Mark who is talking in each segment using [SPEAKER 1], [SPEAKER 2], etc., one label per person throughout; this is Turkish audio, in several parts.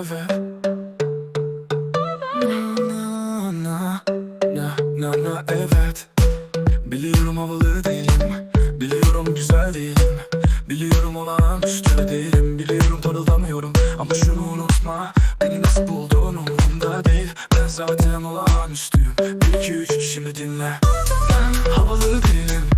[SPEAKER 1] evet Na na na na na evet. Biliyorum havalı değilim. Biliyorum güzel değilim. Biliyorum olağanüstü değilim. Biliyorum parıldamıyorum. Ama şunu unutma. Beni nasıl bulduğun umurumda değil. Ben zaten olağanüstüyüm. Bir iki üç şimdi dinle. Ben havalı değilim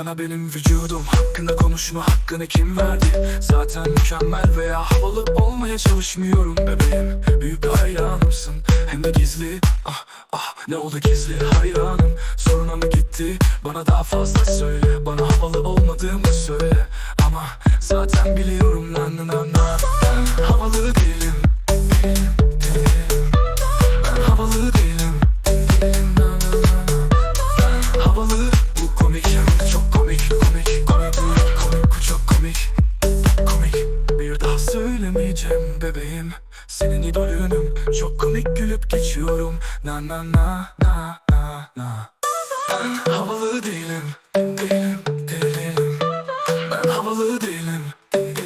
[SPEAKER 1] Sana benim vücudum hakkında konuşma hakkını kim verdi? Zaten mükemmel veya havalı olmaya çalışmıyorum bebeğim. Büyük bir hayranımsın. Hem de gizli. Ah ah ne oldu gizli hayranım? Soruna mı gitti? Bana daha fazla söyle. Bana havalı olmadığımı söyle. Ama zaten biliyorum bebeğim. Senin idolünüm. Çok komik gülüp geçiyorum. Na na na na na na. Ben havalı değilim. Değilim değilim. Ben havalı değilim. Değilim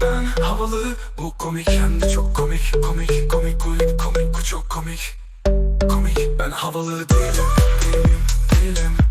[SPEAKER 1] Ben havalı Bu komik hem çok komik. Komik komik komik komik Bu çok komik. Komik Ben havalı değilim Değilim değilim